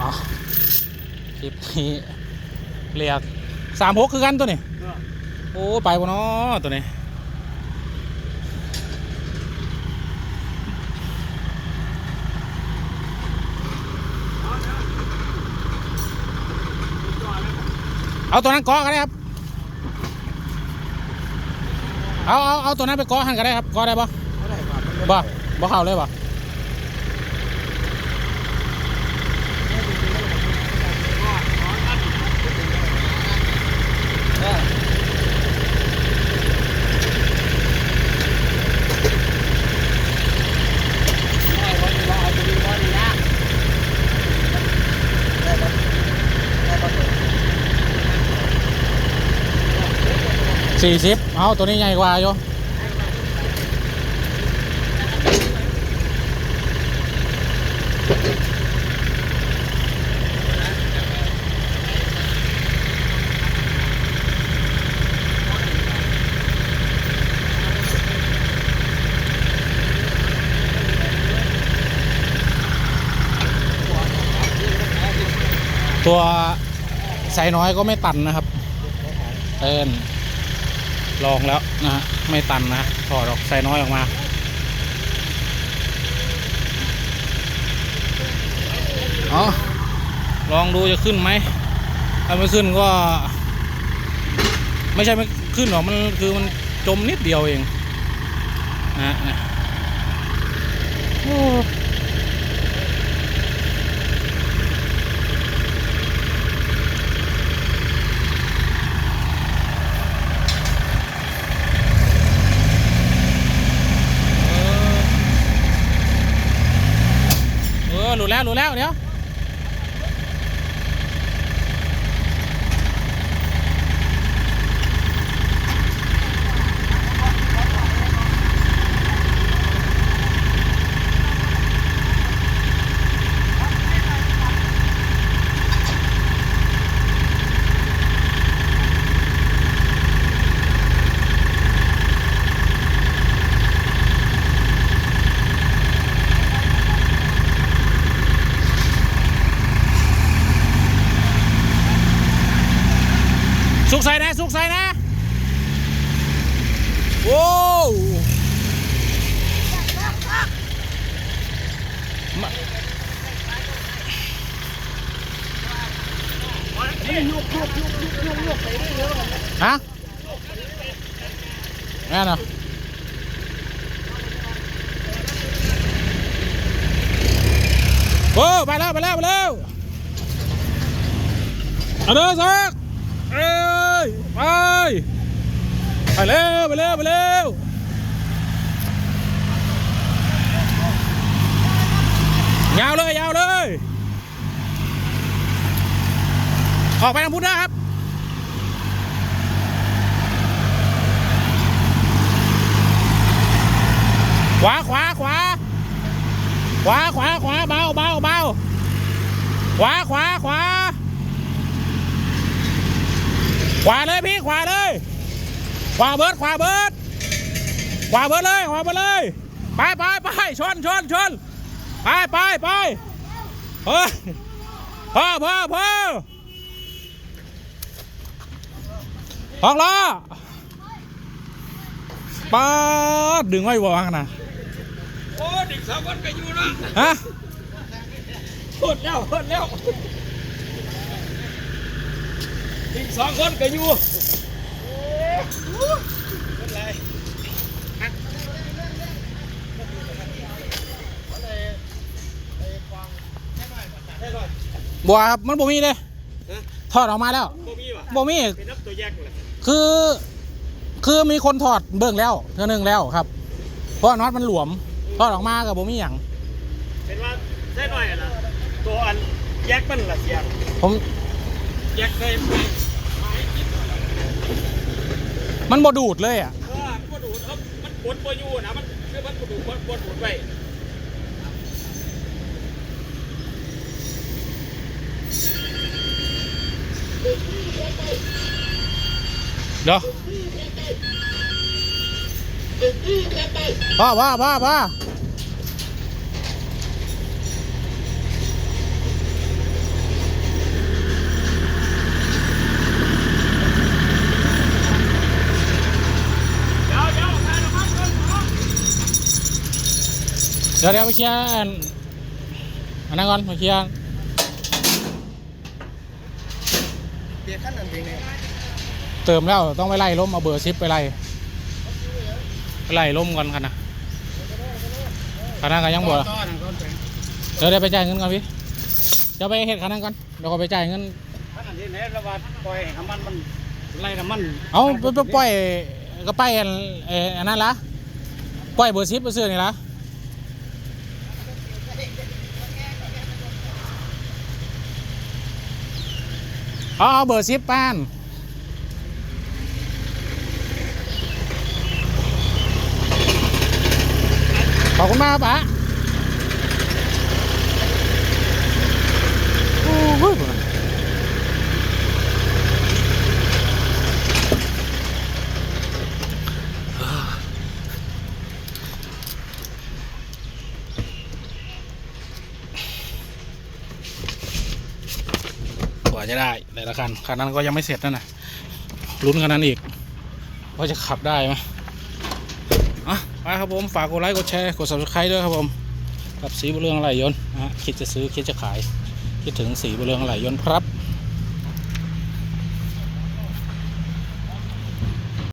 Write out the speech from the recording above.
อ๋อคลิปนี้เรียกสามหกคือกันตัวนี้โอ้ไปวะเนาะตัวนี้เอาตัวนั้นเกาะก็ได้ครับ เอาเอาเอาตัวนั้นไปเกาะหันก็ได้ครับเกาะได้ปะบ่บ่เข้าเลยปะ สี่สิบเอาตัวนี้ใหญ่กว่าโย ตัวใส่น้อยก็ไม่ตันนะครับเอินลองแล้วนะฮะไม่ตันนะถอดออกใส่น้อยออกมาเอาลองดูจะขึ้นไหมถ้าไม่ขึ้นก็ ไม่ใช่ไม่ขึ้นหรอกมันคือมันจมนิดเดียวเองนะนะโอ้ รู้แล้วเดี๋ยว กใส่นะสุกใส่นะโว้วมาฮะแม่นเหรอโอ้ไปแล้วไปแล้วไปแล้วเอาเด้อสักเอ้ย ไปไปเร็วไปเร็วไปเร็วยาวเลยยาวเลย ออกไปทางพุทธนะครับขวาขวาขวาขวาขวาขวาเบาเบาเบาขวาขวาขวา ขวาเลยพี่ขวาเลย ขวาเบิร์ดขวาเบิร์ดขวาเบิร์ดเลยขวาเบิร์ดเลย ไปไปไปชนชนชนไปไปไปเฮ้ยพ่อพ่อพ่อออกล้อป้าดดึงไว้บ่วางนะโอ้เด็กสาวคนก็อยู่นะฮะหดแล้วหดแล้ว เด็กสองคนก็อยู่เป็นไรบัวครับมันบ่มีเลยถอดออกมาแล้วบ่มีว่ะบ่มีเป็นนับตัวแยกเลยคือ คือมีคนถอดเบิ่งแล้วเท่านึงแล้วครับ เพราะน็อตมันหลวมถอดออกมากับผมมีอย่างเป็นว่าใช่หน่อยนะตัวอันแยกมันละเสียงผมแยกเคยไป มันบ่ดูดเลยอะเออมันดูดเอามันปวดปวอยู่นะมันคือมันดูดปวดปวดปวดไปเดี๋ยวพ่อพ่อพ่อพ่อ เดี๋ยวเดี๋ยวไปเคลียร์อันอันนั้นก่อนไปเคลียร์เบียร์ขั้นนั้นเองเนี่ยเติมแล้วต้องไปไล่ล้มเอาเบอร์ซิปไปไล่ไปไล่ล้มก่อนกันนะขนาดกันยังบ่ล่ะต้อนต้อนแข็งเดี๋ยวเดี๋ยวไปจ่ายเงินก่อนพี่เดี๋ยวไปเห็ดขนาดก่อนเดี๋ยวก็ไปจ่ายเงินขั้นอันนี้เนี่ยระบาดปล่อยให้น้ำมันมันไล่น้ำมันเอาไปไปปล่อยก็ไปอันเอ่ออันนั้นละปล่อยเบอร์ซิปไปซื้อนี่ละ อาเอาเบอร์ซิปป้านขอบคุณมากครับป๋า ว่าจะได้แต่ละคันคันนั้นก็ยังไม่เสร็จนั่นนะลุ้นคันนั้นอีก ว่าจะขับได้ไหมอะไปครับผมฝากกดไลค์กดแชร์กด subscribe ด้วยครับผมกับสีบุเรืองอะไรยนต์นะฮะคิดจะซื้อคิดจะขายคิดถึงสีบุเรืองอะไรยนต์ครับ